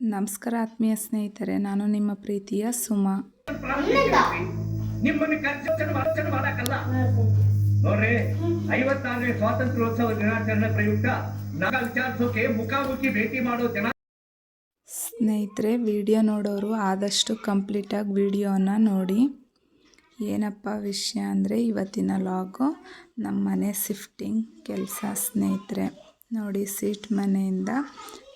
ನಮಸ್ಕಾರ ಆತ್ಮೀಯ ಸ್ನೇಹಿತರೆ ನಾನು ನಿಮ್ಮ ಪ್ರೀತಿಯ ಸುಮಾ. ನಿಮ್ಮನ್ನು ಮಾಡಕ್ಕಲ್ಲ. ನೋಡ್ರಿ ಐವತ್ತಾರನೇ ಸ್ವಾತಂತ್ರ್ಯೋತ್ಸವ ದಿನಾಚರಣೆ ಪ್ರಯುಕ್ತ ನಾಗ ವಿಚಾರಿಸೋಕೆ ಮುಖಾಮುಖಿ ಭೇಟಿ ಮಾಡೋ ಜನ ಸ್ನೇಹಿತರೆ ವಿಡಿಯೋ ನೋಡೋರು ಆದಷ್ಟು ಕಂಪ್ಲೀಟಾಗಿ ವಿಡಿಯೋನ ನೋಡಿ. ಏನಪ್ಪ ವಿಷಯ ಅಂದರೆ ಇವತ್ತಿನ ಲಾಗು ನಮ್ಮ ಮನೆ ಶಿಫ್ಟಿಂಗ್ ಕೆಲಸ ಸ್ನೇಹಿತರೆ. ನೋಡಿ ಸೀಟ್ ಮನೆಯಿಂದ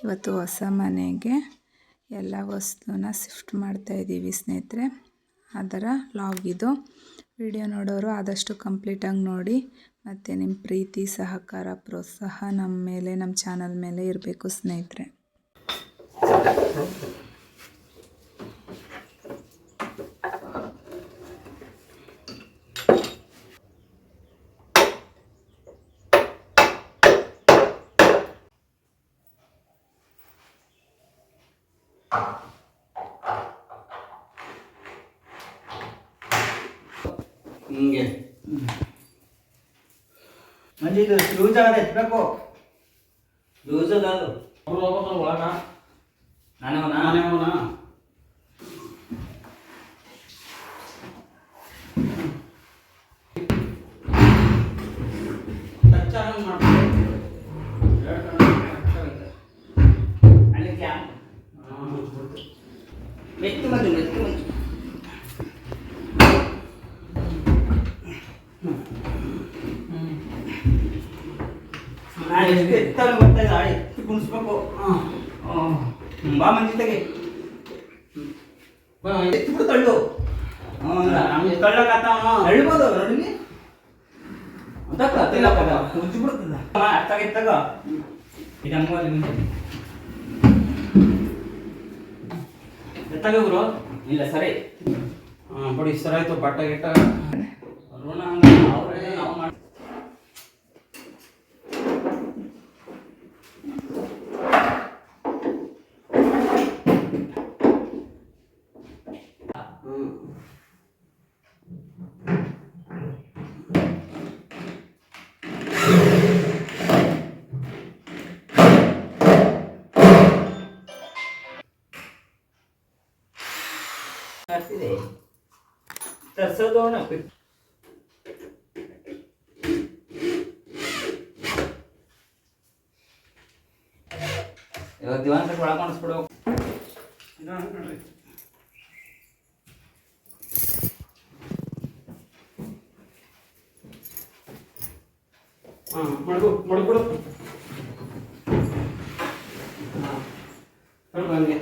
ಇವತ್ತು ಹೊಸ ಮನೆಗೆ ಎಲ್ಲ ವಸ್ತುನ ಶಿಫ್ಟ್ ಮಾಡ್ತಾಯಿದ್ದೀವಿ ಸ್ನೇಹಿತರೆ. ಅದರ ಲಾಗ್ ಇದು. ವಿಡಿಯೋ ನೋಡೋರು ಆದಷ್ಟು ಕಂಪ್ಲೀಟಾಗಿ ನೋಡಿ. ಮತ್ತು ನಿಮ್ಮ ಪ್ರೀತಿ, ಸಹಕಾರ, ಪ್ರೋತ್ಸಾಹ ನಮ್ಮ ಮೇಲೆ ನಮ್ಮ ಚಾನಲ್ ಮೇಲೆ ಇರಬೇಕು ಸ್ನೇಹಿತರೆ. ಹಿಂಗೆ ಮಂಜಿ ಇದು ಲೂಸ್ ಆಗದ ಎತ್ಬೇಕು ಲೂಸ್ ಅದ ಅದು ಅವ್ರು ಹೋಗ್ಬೇಕಲ್ಲ ಒಳಗ ನಾನವನ ನಾನೇ ಅವನ ಮೆತ್ತು ಮಂಜು ಮೆತ್ತು ಮಂಜು ನಾನು ಎಷ್ಟು ಎತ್ತರ ಗೊತ್ತಾಗ ಎತ್ತು ಕುಣಿಸ್ಬೇಕು. ಹ್ಮ್. ಬಾ ಮಂಜಿ ತೆಗೆ ಎತ್ತು. ತಳ್ಳು ತಳ್ಳಕತ್ತಾವ ತಳ್ಬೋದು ನೋಡಿ ಗೊತ್ತಿಲ್ಲ ಉಜ್ಜಿ ಬಿಡ್ತದ ಅರ್ಥ ಆಗಿತ್ತಾಗ ಇದು ಹಂಗ ಎತ್ತಾಗ ಗುರು ಇಲ್ಲ ಸರಿ. ನೋಡಿ ಬಡಿ ಸರ್ ಆಯ್ತು ಬಟ್ಟೆ ಗಿಟ್ಟ. ಋಣ ಅವ್ರೇ ನಾವು ಮಾಡ್ ಆಗ್ತಿದೆ ತರ್ಸೋದೋಣ ಬಿಟ್ಟು ಇವಾಗ ದಿವಾಂತ ಒಳಗೆ ಮಾಡಿಸ್ಬಿಡು ಮಡ್ಗು ಹಂಗೆ.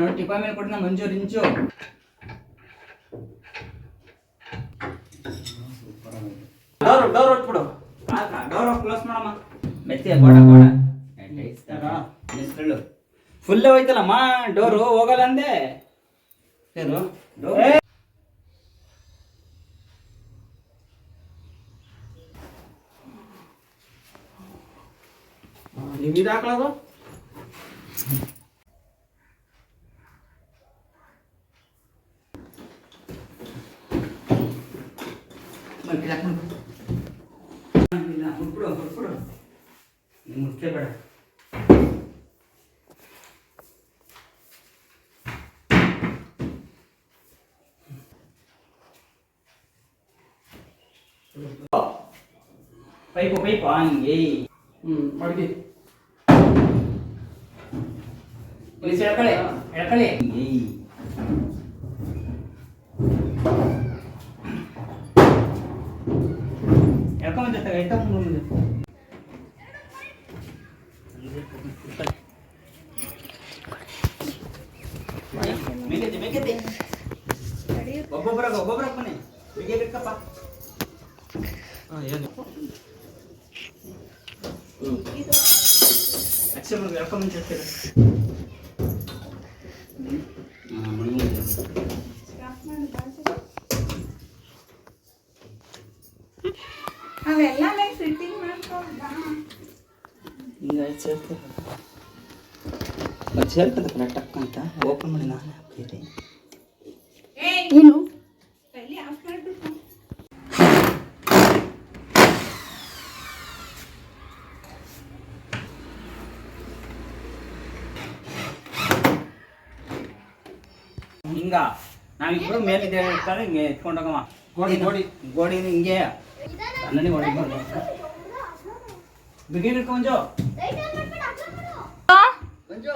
ನೋಡಿ ಟಿಪ್ಪ ಮೇಲೆ ಕೊಟ್ಟಿನ ಮಂಜು ರಿಂಚು ಡೋರ್ ಡೋರ್ ಹೊಟ್ಬಿಡು ಡೋರ್ ಕ್ಲೋಸ್ ಮಾಡಮ್ಮ ಮೆತ್ತಿಯ ಗೋಡ ಗೋಡ ಫುಲ್ಲೇ ಹೋಯ್ತಲ್ಲಮ್ಮ ಡೋರು ಹೋಗಲ್ಲ ಅಂದೆ ಏನು ಡೋರ್ ನೀವು ಇದು ಹಾಕೊಳ್ಳೋದು ಇಲ್ಲ ಹುಡ್ಬಿಡು ಹುಡ್ಬಿಡು ನೀನು ಮುಖ್ಯ ಬೇಡ ಪೈಪು ಪೈಪು ಹಂಗೆ ಹ್ಞೂ ಮಡ್ಗಿ ಪೊಲೀಸ್ ಎಳ್ಕಳೆ ಎಳ್ಕಳೆ ಮೇಗೈತೆ ಒಬ್ಬೊಬ್ಬರಾಗ ಒಬ್ಬೊಬ್ಬರಾಗ ಬನ್ನಿ. ಬಿಗಿ ಬೇಕಪ್ಪ. ಹಾಂ ಏನು ಅಕ್ಷರ ಎಳ್ಕೊಂಬಂದು ಹೇಳ್ತೀರ? ಸೇರ್ತದಲ್ಲ ಟಕ್ ಅಂತ ಓಪನ್ ಮಾಡಿ ನಾನು ಏನು ಹಿಂಗ ನಾವಿಬ್ರು ಮೇಲಿದೆ ಹೇಳ್ತಾರೆ ಹಿಂಗೆ ಎತ್ಕೊಂಡೋಗಮ್ಮ ಗೋಡಿ ನೋಡಿ ಗೋಡಿ ಹಿಂಗೆ ನನಗೆ ಗೋಡಿ ಬಿಗಿನ ಕೊಂಜೋ ಕೊಂಜೋ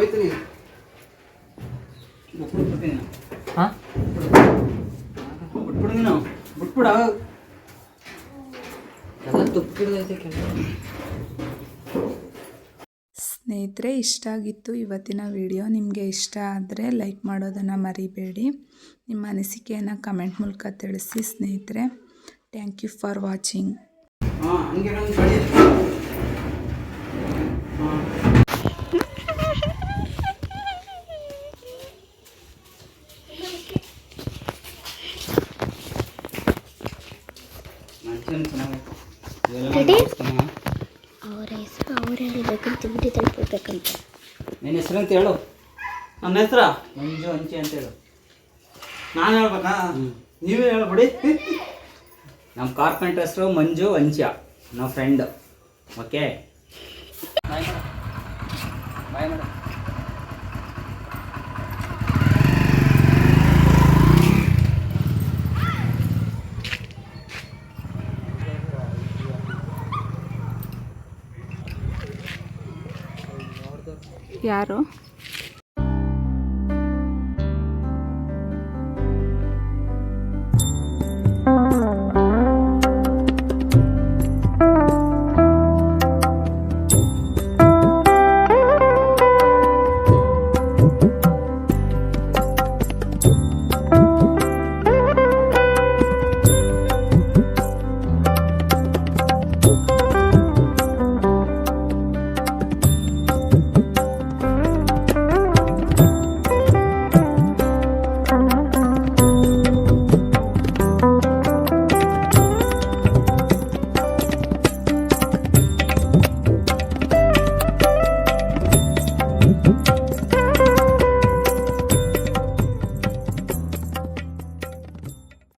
ಬೇಕಲ್ಲಿ ಹೋಯ್ತೀನಿ ಬಿಟ್ಬಿಡ್ತೀನಿ ನಾನು. ಹಾಂ? ಬಿಟ್ಬಿಡು ನೀನು. ಬಿಟ್ಬಿಡ. ಎಲ್ಲ ತುಪ್ಪಿಡ್ದೈತೆ ಕೆಲಸ. ಸ್ನೇಹಿತರೆ ಇಷ್ಟ ಆಗಿತ್ತು ಇವತ್ತಿನ ವಿಡಿಯೋ. ನಿಮಗೆ ಇಷ್ಟ ಆದರೆ ಲೈಕ್ ಮಾಡೋದನ್ನು ಮರಿಬೇಡಿ. ನಿಮ್ಮ ಅನಿಸಿಕೆಯನ್ನು ಕಮೆಂಟ್ ಮೂಲಕ ತಿಳಿಸಿ ಸ್ನೇಹಿತರೆ. ಥ್ಯಾಂಕ್ ಯು ಫಾರ್ ವಾಚಿಂಗ್ ಅವರ ಹೆಸರು ಅವರೇ ಹೇಳ್ಬೇಕಂತ ಬಿಡಿ ತಲುಪಬೇಕಂತ ನಿನ್ನ ಹೆಸರು ಅಂತ ಹೇಳು. ನನ್ನ ಹೆಸರ? ಮಂಜು ಅಂಚೆ ಅಂತ ಹೇಳು. ನಾನು ಹೇಳ್ಬೇಕಾ? ನೀವೇ ಹೇಳ್ಬಿಡಿ. ನಮ್ಮ ಕಾರ್ಪೆಂಟರ್ ಹೆಸರು ಮಂಜು ಅಂಚೆ ನಮ್ಮ friend okay bye madam bye madam ಯಾರು?